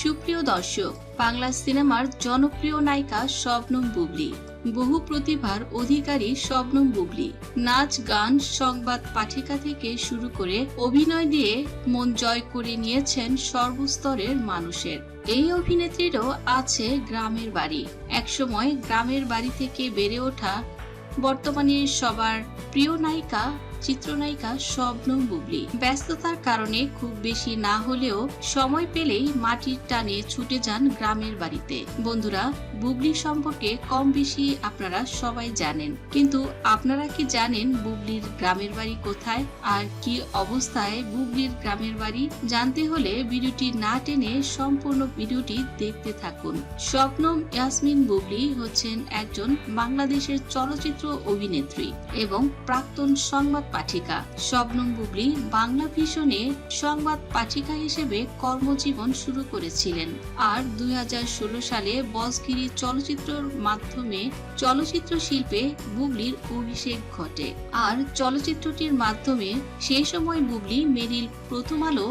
সুপ্রিয় দর্শক, বাংলা সিনেমার জনপ্রিয় নায়িকা শবনম বুবলি। বহু প্রতিভার অধিকারী শবনম বুবলি। নাচ, গান, সংবাদ পাঠিকা থেকে শুরু করে অভিনয় দিয়ে মন জয় করে নিয়েছেন সর্বস্তরের মানুষের। এই অভিনেত্রীরও আছে গ্রামের বাড়ি। একসময় গ্রামের বাড়ি থেকে বেড়ে ওঠা বর্তমানে সবার প্রিয় নায়িকা চিত্রনায়িকা শবনম বুবলি। ব্যস্ততার কারণে খুব বেশি না হলেও সময় পেলেই মাটির টানে ছুটে যান গ্রামের বাড়িতে। বন্ধুরা, বুবলি সম্পর্কে কম বেশি আপনারা সবাই জানেন। কিন্তু আপনারা কি জানেন বুবলির গ্রামের বাড়ি কোথায়? আর কি অবস্থায় বুবলির গ্রামের বাড়ি? জানতে হলে ভিডিওটি না টেনে সম্পূর্ণ ভিডিওটি দেখতে থাকুন। স্বপ্নম ইয়াসমিন বুবলি হচ্ছেন একজন বাংলাদেশের চলচ্চিত্র অভিনেত্রী এবং প্রাক্তন সংবাদ পাঠিকা। শবনম বুবলি বাংলা ভিশনে সংবাদ পাঠিকা হিসেবে কর্মজীবন শুরু করেছিলেন। আর দুই হাজার ষোলো সালে বসগিরি চলচ্চিত্রের মাধ্যমে চলচ্চিত্র শিল্পে বুবলির অভিষেক ঘটে। আর চলচ্চিত্রটির মাধ্যমে সেই সময় বুবলি মেরিল প্রথম আলো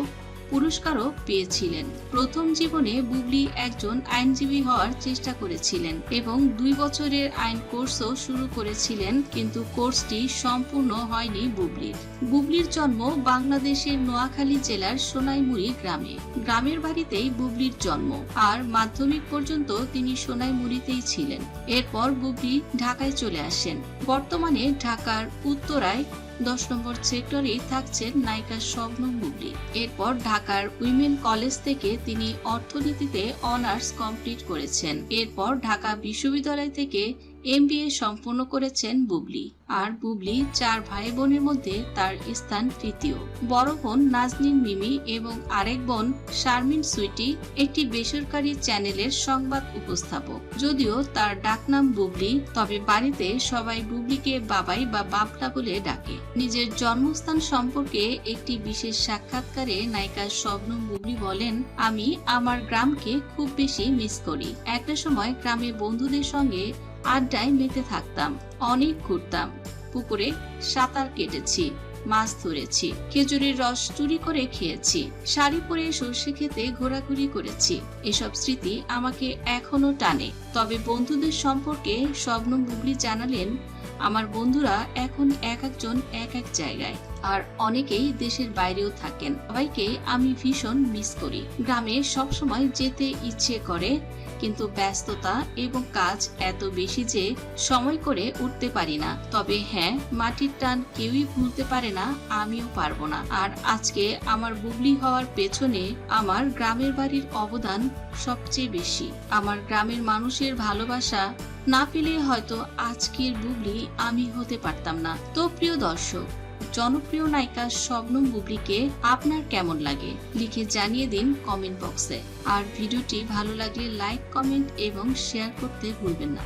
পুরস্কারও পেয়েছিলেন। প্রথম জীবনে বুবলি একজন আইনজীবী হওয়ার চেষ্টা করেছিলেন এবং দুই বছরের আইন কোর্সও শুরু করেছিলেন, কিন্তু কোর্সটি সম্পূর্ণ হয়নি বুবলির। বুবলির জন্ম বাংলাদেশের নোয়াখালী জেলার সোনাইমুড়ি গ্রামে। গ্রামের বাড়িতেই বুবলির জন্ম, আর মাধ্যমিক পর্যন্ত তিনি সোনাইমুড়িতেই ছিলেন। এরপর বুবলি ঢাকায় চলে আসেন। বর্তমানে ঢাকার উত্তরায় দশ নম্বর সেক্টরে থাকছেন নায়িকা স্বপ্ন বুবলি এরপর ঢাকার উইমেন কলেজ থেকে তিনি অর্থনীতিতে অনার্স কমপ্লিট করেছেন। এরপর ঢাকা বিশ্ববিদ্যালয় থেকে এমবিএ সম্পন্ন করেছেন বুবলি। আর বুবলি চার ভাই বোনের মধ্যে তার স্থান তৃতীয়। বড় বোন নাজনিন মিমি এবং আরেক বোন শারমিন সুইটি একটি বেসরকারি চ্যানেলের সংবাদ উপস্থাপক। যদিও তার ডাকনাম বুবলি, তবে বাড়িতে সবাই বুবলিকে বাবাই বা বাবলা বলে ডাকে। নিজের জন্মস্থান সম্পর্কে একটি বিশেষ সাক্ষাৎকারে নায়িকা শবনম বুবলি বলেন, আমি আমার গ্রামকে খুব বেশি মিস করি। একটা সময় গ্রামে বন্ধুদের সঙ্গে আড্ডায় মেতে থাকতাম, অনেক ঘুরতাম। পুকুরে সাঁতার কেটেছি, মাছ ধরেছি, খেজুরের রস চুরি করে খেয়েছি, শাড়ি পরে সর্ষে খেতে ঘোরাঘুরি করেছি। এসব স্মৃতি আমাকে এখনও টানে। তবে বন্ধুদের সম্পর্কে স্বপ্ন বুবলি জানালেন, আমার বন্ধুরা এখন এক একজন এক এক জায়গায়। আর অনেকেই দেশের বাইরেও থাকেন। সবাইকে আমি ভীষণ মিস করি। গ্রামে সবসময় যেতে ইচ্ছে করে, কিন্তু ব্যস্ততা এবং কাজ এত বেশি যে সময় করে উঠতে পারি না। তবে হ্যাঁ মাটির টান কেউই ভুলতে পারে না, আমিও পারব না। আর আজকে আমার বুবলি হওয়ার পেছনে আমার গ্রামের বাড়ির অবদান সবচেয়ে বেশি। আমার গ্রামের মানুষের ভালোবাসা না পেলে হয়তো আজকের বুবলি আমি হতে পারতাম না। তো প্রিয় দর্শক জনপ্রিয় নায়িকা শবনম বুবলিকে আপনার কেমন লাগে? লিখে জানিয়ে দিন কমেন্ট বক্সে আর ভিডিওটি ভালো লাগলে লাইক কমেন্ট এবং শেয়ার করতে ভুলবেন না।